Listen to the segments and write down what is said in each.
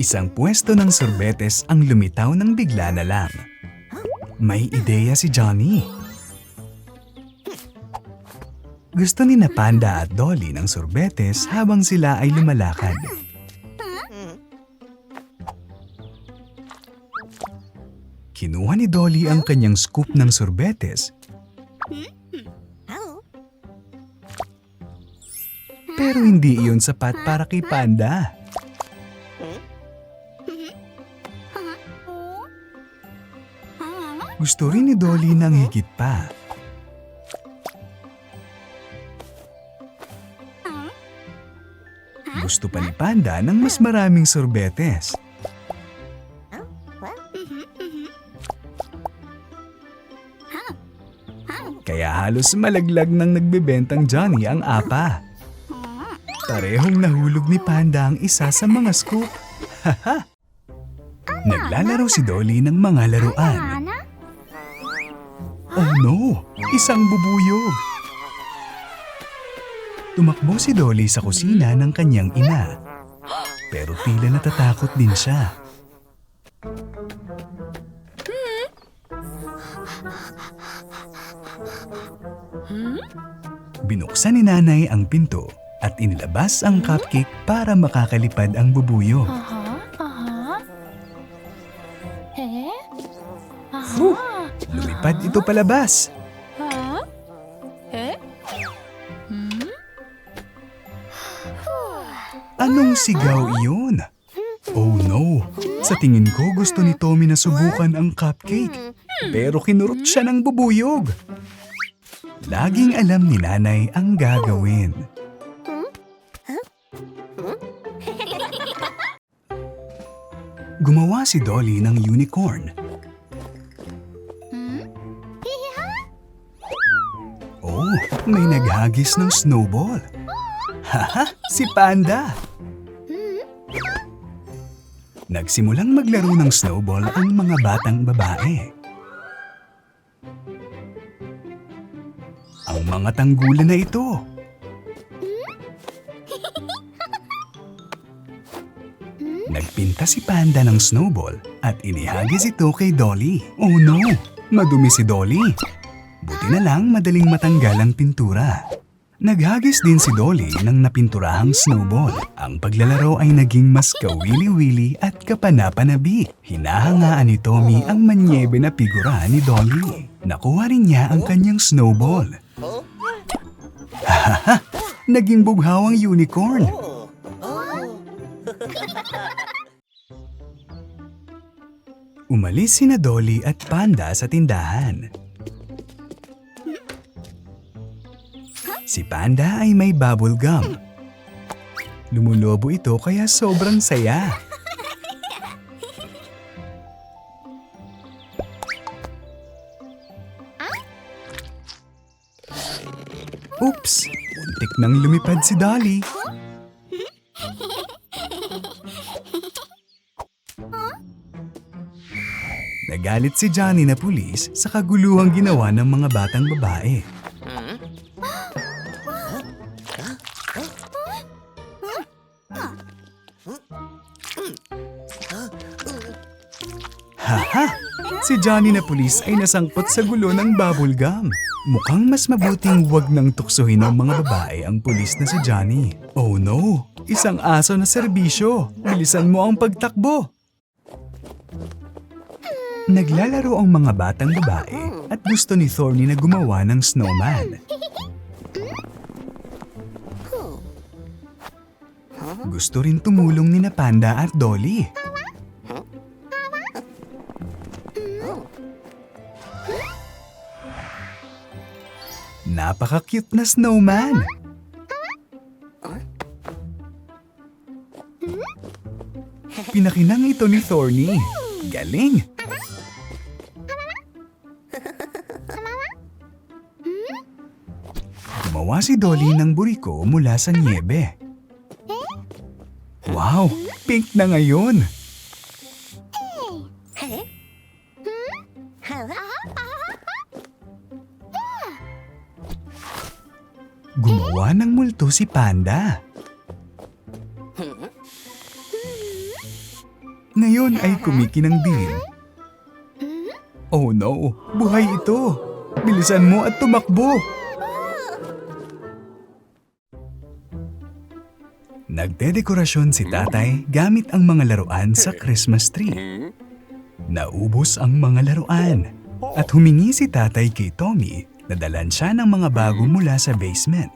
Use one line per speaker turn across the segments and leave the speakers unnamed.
Isang pwesto ng sorbetes ang lumitaw ng bigla na lang. May ideya si Johnny. Gusto ni na Panda at Dolly ng sorbetes habang sila ay lumalakad. Kinuha ni Dolly ang kanyang scoop ng sorbetes pero hindi iyon sapat para kay Panda. Gusto rin ni Dolly ng higit pa. Gusto pa ni Panda ng mas maraming sorbetes. Kaya halos malaglag ng nagbebentang Johnny ang apa. Parehong nahulog ni Panda ang isa sa mga scoop. Haha! Naglalaro si Dolly ng mga laruan. Oh no! Isang bubuyog! Tumakbo si Dolly sa kusina ng kanyang ina. Pero tila natatakot din siya. Binuksan ni nanay ang pinto at inilabas ang cupcake para makakalipad ang bubuyog. Ito palabas.
Ha? Eh? Hmm?
Anong sigaw iyon? Oh no! Sa tingin ko gusto ni Tommy na subukan ang cupcake. Pero kinurot siya ng bubuyog. Laging alam ni nanay ang gagawin. Gumawa si Dolly ng unicorn. May naghagis ng snowball. Haha, si Panda! Nagsimulang maglaro ng snowball ang mga batang babae. Ang mga tanggulan na ito. Nagpinta si Panda ng snowball at inihagis ito kay Dolly. Oh no! Madumi si Dolly. Buti na lang madaling matanggal ang pintura. Naghagis din si Dolly ng napinturahang snowball. Ang paglalaro ay naging mas kawili-wili at kapanapanabi. Hinahangaan ni Tommy ang manyebe na figura ni Dolly. Nakuha rin niya ang kanyang snowball. Hahaha! Naging bughawang unicorn. Umalis sina Dolly at Panda sa tindahan. Si Panda ay may bubble gum. Lumulobo ito kaya sobrang saya. Oops! Muntik nang lumipad si Dolly. Nagalit si Johnny na pulis sa kaguluhang ginawa ng mga batang babae. Haha! Si Johnny na pulis ay nasangkot sa gulo ng bubble gum. Mukhang mas mabuting wag nang tuksohin ng mga babae ang pulis na si Johnny. Oh no! Isang aso na serbisyo! Bilisan mo ang pagtakbo! Naglalaro ang mga batang babae at gusto ni Thorny na gumawa ng snowman. Gusto rin tumulong ni na Panda at Dolly. Napaka-cute na snowman. Pinakinang ito ni Thorny. Galing! Gumawa si Dolly ng buriko mula sa niebe. Wow! Pink na ngayon! Gumawa ng multo si Panda. Ngayon ay kumikinang din. Oh no, buhay ito. Bilisan mo at tumakbo. Nagdedekorasyon si tatay gamit ang mga laruan sa Christmas tree. Naubos ang mga laruan at humingi si tatay kay Tommy na dalan siya ng mga bago mula sa basement.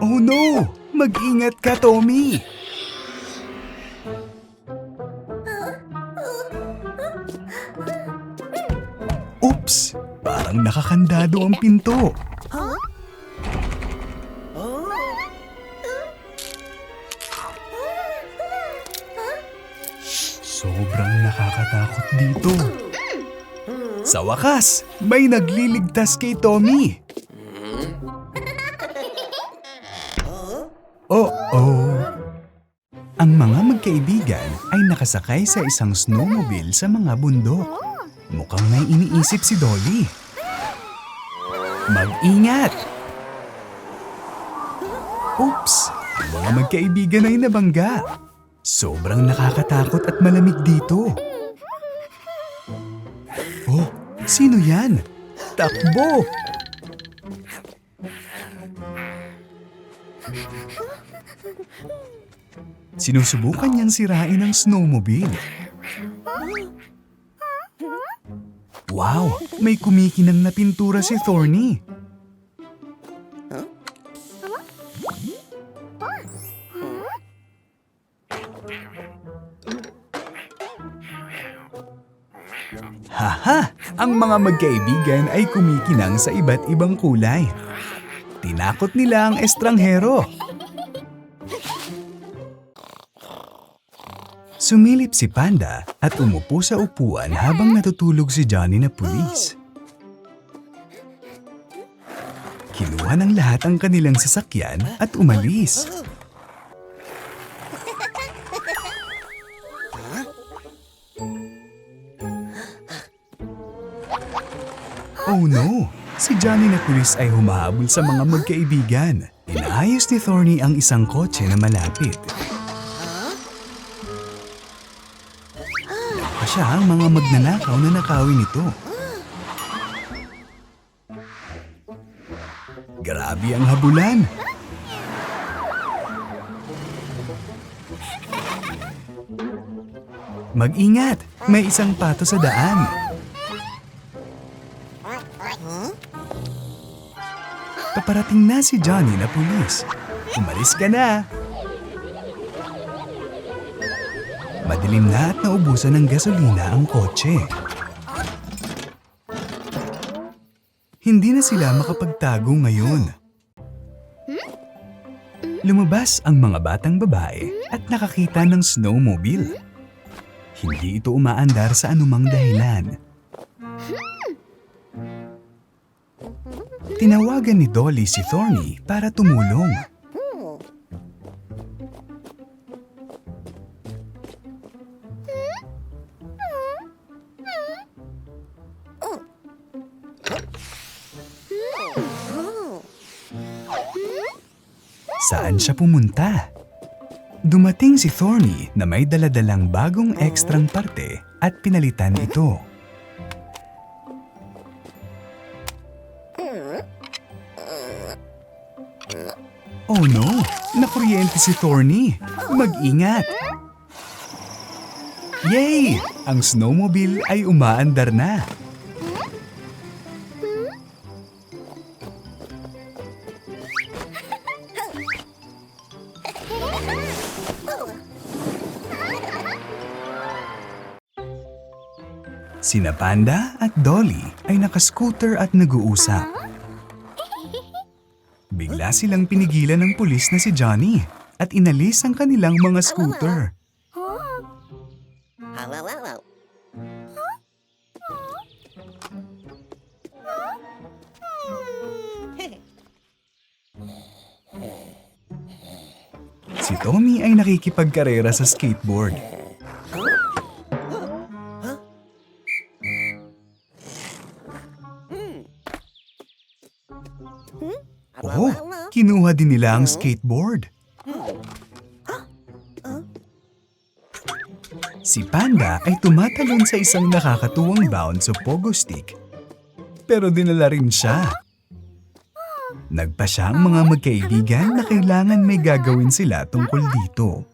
Oh no! Mag-ingat ka, Tommy! Oops! Parang nakakandado ang pinto. Sobrang nakakatakot dito. Sa wakas, may nagliligtas kay Tommy. Oh-oh. Ang mga magkaibigan ay nakasakay sa isang snowmobile sa mga bundok. Mukhang may iniisip si Dolly. Mag-ingat! Oops! Ang mga magkaibigan ay nabangga. Sobrang nakakatakot at malamig dito. Oh, sino yan? Takbo! Sinusubukan niyang sirain ang snowmobile. Wow! May kumikinang na pintura si Thorny. Haha! Ang mga magkaibigan ay kumikinang sa iba't ibang kulay. Tinakot nila ang estranghero. Sumilip si Panda at umupo sa upuan habang natutulog si Johnny na pulis. Kinuha ng lahat ang kanilang sasakyan at umalis. Oh no! Si Johnny na pulis ay humahabol sa mga magkaibigan. Inaayos ni Thorny ang isang kotse na malapit. pa siya ang mga magnanakaw na nakawin nito. Grabe ang habulan. Mag-ingat! May isang pato sa daan. Paparating na si Johnny na pulis. Umalis ka na! Madilim na at naubusan ng gasolina ang kotse. Hindi na sila makapagtago ngayon. Lumabas ang mga batang babae at nakakita ng snowmobile. Hindi ito umaandar sa anumang dahilan. Tinawagan ni Dolly si Thorny para tumulong. Saan siya pumunta? Dumating si Thorny na may daladalang bagong ekstrang parte at pinalitan ito. Oh no! Nakuryente si Thorny! Mag-ingat! Yay! Ang snowmobile ay umaandar na. Sina Panda at Dolly ay nakascooter at nag-uusap. Silang pinigilan ng pulis na si Johnny at inalis ang kanilang mga scooter. Si Tommy ay nakikipagkarera sa skateboard. Kinuha din nila ang skateboard. Si Panda ay tumatalon sa isang nakakatuwang bound sa pogo stick. Pero dinala rin siya. Nagpa siya ang mga magkaibigan na kailangan may gagawin sila tungkol dito.